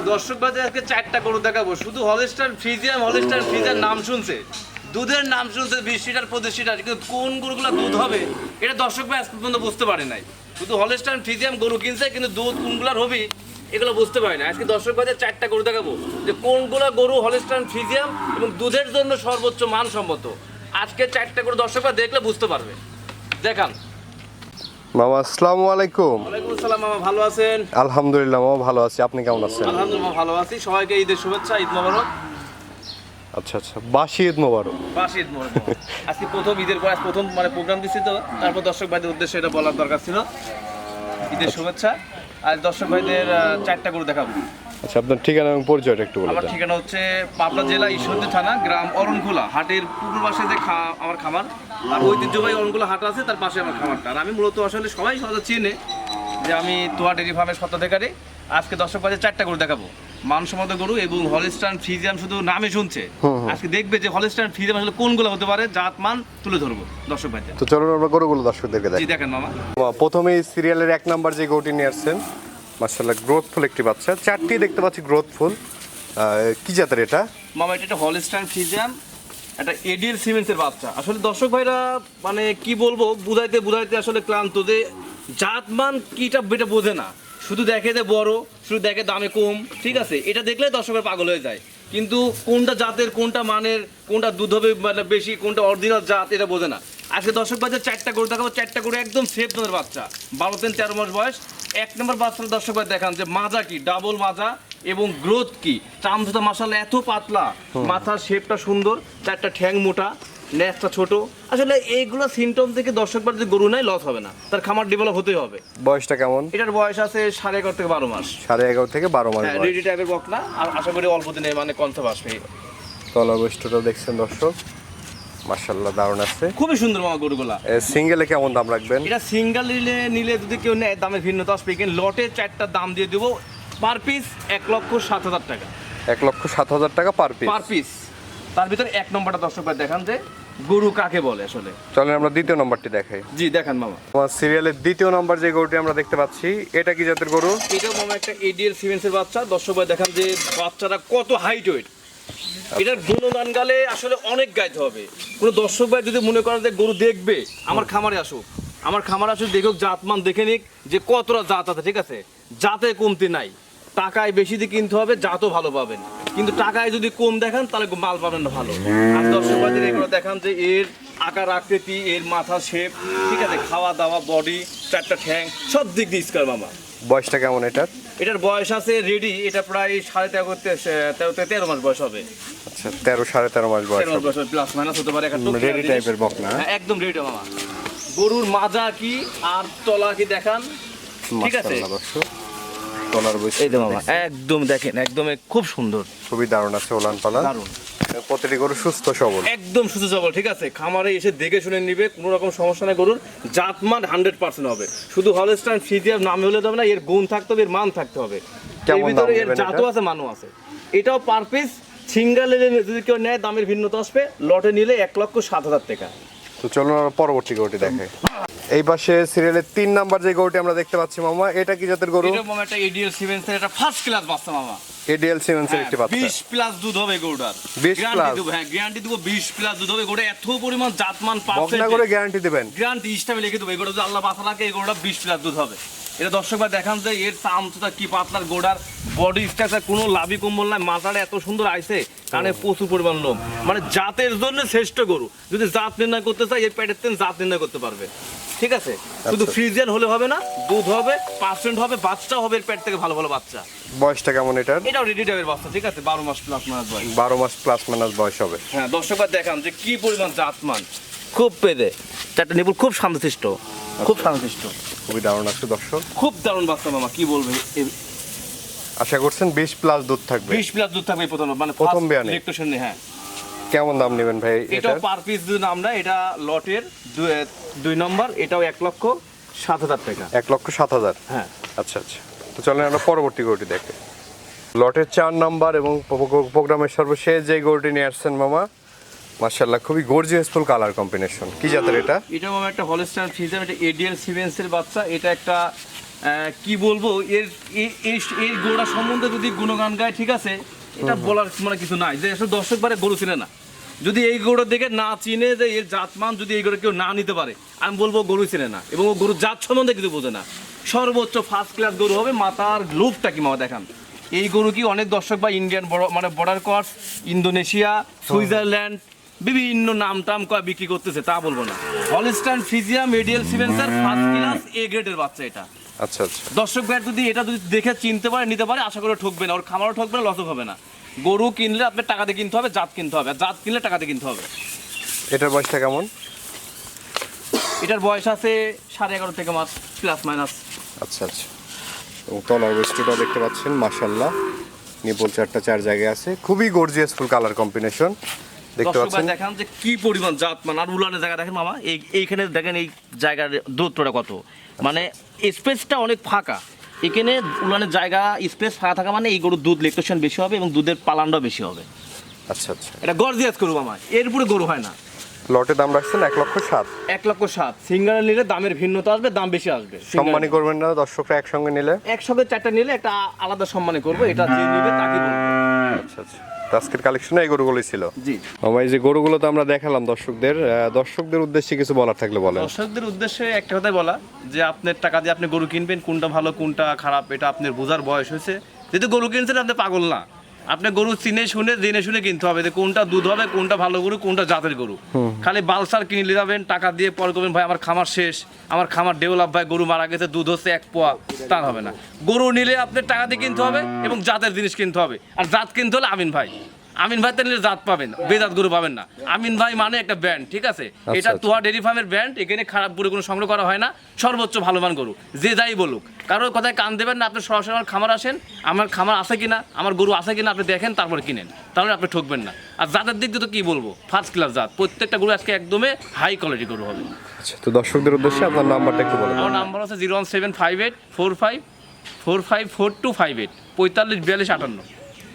আমার দর্শক বাজে আজকে চারটা গরু দেখাবো। শুধু হলস্টার ফ্রিজিয়াম হলস্টার ফ্রিজার নাম শুনছে। দুধের নাম শুনছে বিশ লিটার, পঁচিশ লিটার। কিন্তু কোন গরুগুলো দুধ হবে, এটা দর্শক ভাই আজ পর্যন্ত বুঝতে পারে নাই। শুধু হলস্টার ফ্রিজিয়াম গরু কিনছে, কিন্তু দুধ কোনগুলার হবে, এগুলো বুঝতে পারে না আজকে দর্শক বাজে চারটা গরু দেখাবো। যে কোনগুলো গরু হলস্টার ফ্রিজিয়াম এবং দুধের জন্য সর্বোচ্চ মানসম্মত আজকে চারটা গরু দর্শক ভাই দেখলে বুঝতে পারবে। দেখান। মামা আসসালামু আলাইকুম। ওয়ালাইকুম আসসালাম মামা ভালো আছেন? আলহামদুলিল্লাহ মামা ভালো আছি। আপনি কেমন আছেন? আলহামদুলিল্লাহ ভালো আছি। সবাইকে ঈদের শুভেচ্ছা ঈদ মোবারক। আচ্ছা আচ্ছা বাসি ঈদ মোবারক। পাশে ঈদ মোবারক আজকে প্রথম ঈদের পর প্রথম মানে প্রোগ্রাম দিচ্ছি তো। তারপর দর্শক ভাইদের উদ্দেশ্যে এটা বলার দরকার ছিল। ঈদের শুভেচ্ছা। আর দর্শক ভাইদের চারটা গরু দেখাবো। আচ্ছা আপনার ঠিকানা এবং পরিচয়টা একটু বলে আমার ঠিকানা হচ্ছে পাবনা জেলা ঈশ্বরদী থানা গ্রাম অরণখোলা হাটের পূর্ব পাশে যে খা- আমার খামার। আর ঐতিহ্যবাহী অরণখোলা হাট আছে তার পাশে আমার খামারটা। আর আমি মূলত আসলে সবাই সহজে চিনে যে আমি তোয়া ডেরি ফার্মের স্বত্বাধিকারী আজকে দর্শক বাজে চারটা গরু দেখাবো। মানসম্মত গরু এবং হলিস্টান ফ্রিজিয়াম শুধু নামে শুনছে। আজকে দেখবে যে হলিস্টান ফ্রিজিয়াম আসলে কোনগুলো হতে পারে জাত মান তুলে ধরবো দর্শক ভাইদের। তো চলুন আমরা গরুগুলো দর্শকদেরকে দেখ দেখেন মামা। প্রথমেই সিরিয়ালের এক নাম্বার যে গরুটি নিয়ে আসছেন মার্শাল্লাহ গ্রোথফুল একটি বাচ্চা। চারটি দেখতে পাচ্ছি গ্রোথফুল কি জাতের এটা? মামা এটা হলিস্টান ফ্রিজিয়াম একটা এডিএল সিমেন্সের বাচ্চা। আসলে দর্শক ভাইরা মানে কি বলব, বুঝাইতে বুঝাইতে আসলে ক্লান্ত যে জাতমান কিটা এটা বোঝে না। শুধু দেখে যে বড়, শুধু দেখে দামে কম, ঠিক আছে? এটা দেখলে দর্শকের পাগল হয়ে যায়। কিন্তু কোনটা জাতের, কোনটা মানের, কোনটা দুধ হবে মানে বেশি, কোনটা অরিজিনাল জাত, এটা বোঝে না। আজকে দর্শক বাজার চারটা গরু দেখাবো, চারটা গরু একদম সেফ জনের বাচ্চা। বারো থেকে তেরো মাস বয়স এক নম্বর বাচ্চার দর্শক ভাই দেখান যে মাজা কি? ডাবল মাজা এবং গ্রোথ কি? চামচুতা মাসাল এত পাতলা। মাথার শেপটা সুন্দর চারটা ঠ্যাং মোটা নেকটা ছোট। আসলে এইগুলো সিমটম থেকে দর্শক বার যদি গরু নাই লস হবে না। তার খামার ডেভেলপ হতেই হবে। বয়সটা কেমন? এটার বয়স আছে সাড়ে এগারো থেকে বারো মাস। সাড়ে এগারো থেকে বারো মাস হ্যাঁ রেডি টাইপের বক না আর আশা করি অল্প দিনে মানে কনসেপ্ট আসবে। তলা বৈশিষ্ট্যটা দেখছেন দর্শক। মার্শাল্লাহ দারুণ আছে। খুবই সুন্দর মামা গরুগুলা। সিঙ্গেলে কেমন দাম রাখবেন? এটা সিঙ্গেল নিলে নিলে যদি কেউ নেয় দামের ভিন্নতা আসবে কিন্তু লটে চারটা দাম দিয়ে দেবো পার পিস এক লক্ষ সাত হাজার টাকা। এক লক্ষ সাত হাজার টাকা পার পিস? Per piece. তার ভিতরে এক নম্বরটা দর্শক ভাই দেখান যে গরু কাকে বলে আসলে। চলেন আমরা দ্বিতীয় নম্বরটি দেখাই। জি দেখান মামা। আমার সিরিয়ালের দ্বিতীয় নম্বর যে গরুটি আমরা দেখতে পাচ্ছি এটা কি জাতের গরু? এটাও মামা একটা এডিএল সিমেন্সের বাচ্চা। দর্শক ভাই দেখান যে বাচ্চাটা কত হাইট ওয়েট আসলে অনেক গাইতে হবে। কোনো দর্শক ভাই যদি মনে যে গরু দেখবে, আমার খামারে আসুক। আমার খামারে আসুক, দেখুক, জাতমান দেখে নিক যে কতটা জাত আছে, ঠিক আছে? জাতে কমতি নাই। টাকায় বেশি দিয়ে কিনতে হবে, জাতও ভালো পাবেন। কিন্তু টাকায় যদি কম দেখান, তাহলে মাল পাবেন না ভালো। আর দর্শক ভাইদের এগুলো দেখান যে এর আকার, আকৃতি, এর মাথা শেপ ঠিক আছে? খাওয়া দাওয়া বডি চারটা ঠ্যাং, সব দিক দিয়ে স্কার মামা বয়সটা কেমন এটার? এটার বয়স আছে রেডি এটা প্রায় সাড়ে তেরো তেরো তে তেরো মাস বয়স হবে। আচ্ছা তেরো সাড়ে তেরো মাস বয়স তেরো বয়স প্লাস মাইনাস হতে পারে রেডি টাইপের বকনা একদম রেডি মামা। গরুর মাজা কি আর তলা কি দেখান? ঠিক আছে। তলার বৈশিষ্ট্য এই তো মামা একদম দেখেন একদম খুব সুন্দর। খুবই দারুণ আছে ওলান পালা দারুণ। প্রতিটি গরু সুস্থ সবল। একদম সুস্থ সবল ঠিক আছে? খামারে এসে দেখে শুনে নিবে কোনো রকম সমস্যা নাই গরুর। জাতমান হান্ড্রেড পার্সেন্ট হবে। শুধু হলস্টাইন ফিজিয়ার নাম হলে হবে না এর গুণ থাকতে হবে এর মান থাকতে হবে। এর ভিতরে এর জাতও আছে মানও আছে। এটাও পার পিস সিঙ্গেল যদি কেউ নেয় দামের ভিন্নতা আসবে। লটে নিলে এক লক্ষ সাত হাজার টাকা। তো চলুন আমরা পরবর্তী গরুটি দেখাই এই পাশে সিরিয়ালের তিন নাম্বার যে গরুটি আমরা দেখতে পাচ্ছি মামা এটা কি জাতের গরু? এটা মামা একটা এডিএল সিমেন্সের একটা ফার্স্ট ক্লাস বাচ্চা মামা। এডিএল সিমেন্সের একটি বাচ্চা। বিশ প্লাস দুধ হবে গরুটার। 20 গ্যারান্টি হ্যাঁ গ্যারান্টি দেবো বিশ প্লাস দুধ হবে। গরুটা এত পরিমাণ জাতমান বকনা করে গ্যারান্টি দেবেন। গ্যারান্টি হিসাবে লিখে দেবো এগুলো যদি আল্লাহ বাসা রাখে এই গরুটা বিশ প্লাস দুধ হবে। এটা দর্শক দেখান যে এর চামচটা কি পাতলার গোড়ার বডি স্ট্রাকচার কোনো লাভি কম্বল নাই মাথাটা এত সুন্দর আইছে। কারণে প্রচুর পরিমাণ লোম। মানে জাতের জন্য শ্রেষ্ঠ গরু। যদি জাত নির্ণয় করতে চাই এর পেটের তেন জাত নির্ণয় করতে পারবে। ঠিক আছে? শুধু ফ্রিজিয়ান হলে হবে না দুধ হবে পার্সেন্ট হবে বাচ্চা হবে এর পেট থেকে ভালো ভালো বাচ্চা। বয়সটা কেমন এটার? এটাও রেডি টাইপের বাচ্চা ঠিক আছে? বারো মাস প্লাস মাস বয়স। বারো মাস প্লাস মাইনাস বয়স হবে। হ্যাঁ দর্শকরা দেখান যে কি পরিমাণ জাতমান। খুব পেদে। চারটা নিপুল খুব শান্তশিষ্ট খুব শান্তশিষ্ট খুবই দারুণ আছে দর্শক। খুব দারুণ বাচ্চা মামা কি বলবে আশা করছেন বিশ প্লাস দুধ থাকবে। বিশ প্লাস দুধ থাকবে প্রথম মানে প্রথম বিয়ানে? ইলেকট্রিশিয়ান হ্যাঁ। কেমন দাম নেবেন ভাই এটা পার পিস যদি আমরা এটা লটের দুই- নম্বর এটাও এক লক্ষ সাত হাজার টাকা। এক লক্ষ সাত হাজার? হ্যাঁ। আচ্ছা আচ্ছা। তো চলেন আমরা পরবর্তী গরুটি দেখে। লটের চার নাম্বার এবং প্রোগ্রামের সর্বশেষ যে গরুটি নিয়ে আসছেন মামা মার্শাল্লাহ খুবই গর্জিয়াসফুল কালার কম্বিনেশন কি জাতের এটা? এটা মামা একটা হলস্টাইন ফিজাম এটা এডিএল সিভেন্সের বাচ্চা এটা একটা কি বলব এর এই গরুটা সম্বন্ধে যদি গুণগান গায় ঠিক আছে এটা বলার মানে কিছু নাই। যে আসলে দর্শক বারে গরু চিনে না। যদি এই গরুটা দেখে না চিনে যে এর জাতমান যদি এই গরু কেউ না নিতে পারে আমি বলব গরু চিনে না এবং ও গরুর জাত সম্বন্ধে কিছু বোঝে না। সর্বোচ্চ ফার্স্ট ক্লাস গরু হবে মাথার লুকটা কি মামা দেখান। এই গরু কি অনেক দর্শক বা ইন্ডিয়ান বড় মানে বর্ডার ক্রস ইন্দোনেশিয়া সুইজারল্যান্ড বিভিন্ন নাম টাম কয় বিক্রি করতেছে তা বলব না। হলিস্টান ফিজিয়া মিডিয়াল সিমেন্সার ফার্স্ট ক্লাস এ গ্রেডের বাচ্চা এটা। আচ্ছা আচ্ছা। দর্শক ভাই যদি এটা যদি দেখে চিনতে পারে নিতে পারে আশা করে ঠকবে না। ওর খামারও ঠকবে না লসও হবে না। গরু কিনলে আপনার টাকা দিয়ে কিনতে হবে জাত কিনতে হবে। জাত কিনলে টাকা দিয়ে কিনতে হবে। এটার বয়সটা কেমন? এটার বয়স আছে সাড়ে এগারো থেকে মাস প্লাস মাইনাস আচ্ছা আচ্ছা। এবং তলার বৈশিষ্ট্যটা দেখতে পাচ্ছেন মাশাল্লাহ নিপল চারটা চার জায়গায় আছে। খুবই গর্জিয়াস ফুল কালার কম্বিনেশন দেখতে পাচ্ছেন? দেখেন যে কি পরিমাণ জাত মান আর উলানের জায়গা দেখেন মামা। এই এইখানে দেখেন এই জায়গার দূরত্বটা কত। মানে স্পেসটা অনেক ফাঁকা। এখানে উলানের জায়গা স্পেস ফাঁকা থাকা মানে এই গরুর দুধ লেকটেশন বেশি হবে এবং দুধের পালানটাও বেশি হবে। আচ্ছা আচ্ছা। এটা গর্জিয়াস করব মামা এর উপরে গরু হয় না। লটে দাম রাখছেন এক লক্ষ সাত। এক লক্ষ সাত। সিঙ্গারা নিলে দামের ভিন্নতা আসবে দাম বেশি আসবে। সম্মানী করবেন না দর্শকরা একসঙ্গে নিলে? একসঙ্গে চারটা নিলে একটা আলাদা সম্মানে করব এটা যে নিবে তাকে আচ্ছা আচ্ছা। তো আজকের কালেকশনে এই গরুগুলোই ছিল। জি। আমার এই যে গরুগুলো তো আমরা দেখালাম দর্শকদের। দর্শকদের উদ্দেশ্যে কিছু বলার থাকলে বলেন। দর্শকদের উদ্দেশ্যে একটা কথাই বলা যে আপনার টাকা দিয়ে আপনি গরু কিনবেন কোনটা ভালো কোনটা খারাপ এটা আপনার বোঝার বয়স হয়েছে। যেহেতু গরু কিনছেন আপনি পাগল না। আপনি গরু চিনে শুনে জেনে শুনে কিনতে হবে যে কোনটা দুধ হবে কোনটা ভালো গরু কোনটা জাতের গরু। খালি বালসার কিনে নিয়ে যাবেন টাকা দিয়ে পরে করবেন ভাই আমার খামার শেষ আমার খামার ডেভেলপ ভাই গরু মারা গেছে দুধ হচ্ছে এক পোয়া তার হবে না। গরু নিলে আপনি টাকা দিয়ে কিনতে হবে এবং জাতের জিনিস কিনতে হবে। আর জাত কিনতে হলে আমিন ভাই। আমিন ভাই তো নিলে জাত পাবেন বেজাত গরু পাবেন না। আমিন ভাই মানে একটা ব্যান্ড ঠিক আছে? এটা আচ্ছা। তোয়া ডেরি ফার্মের ব্র্যান্ড এখানে খারাপ গরু কোনো সংগ্রহ করা হয় না সর্বোচ্চ ভালো মান গরু যে যাই বলুক। কারোর কথায় কান দেবেন না আপনি সরাসরি আমার খামার আসেন আমার খামার আছে কিনা আমার গরু আছে কিনা আপনি দেখেন তারপর কিনেন। তাহলে আপনি ঠকবেন না। আর জাতের দিক দিয়ে তো কি বলব? ফার্স্ট ক্লাস জাত। প্রত্যেকটা গরু আজকে একদমই হাই কোয়ালিটি গরু হবে। আচ্ছা তো দর্শকদের উদ্দেশ্যে আপনার নাম্বারটা একটু বলেন আমার নাম্বার হচ্ছে zero one seven five eight four five four five four two five eight পঁয়তাল্লিশ বিয়াল্লিশ আটান্ন।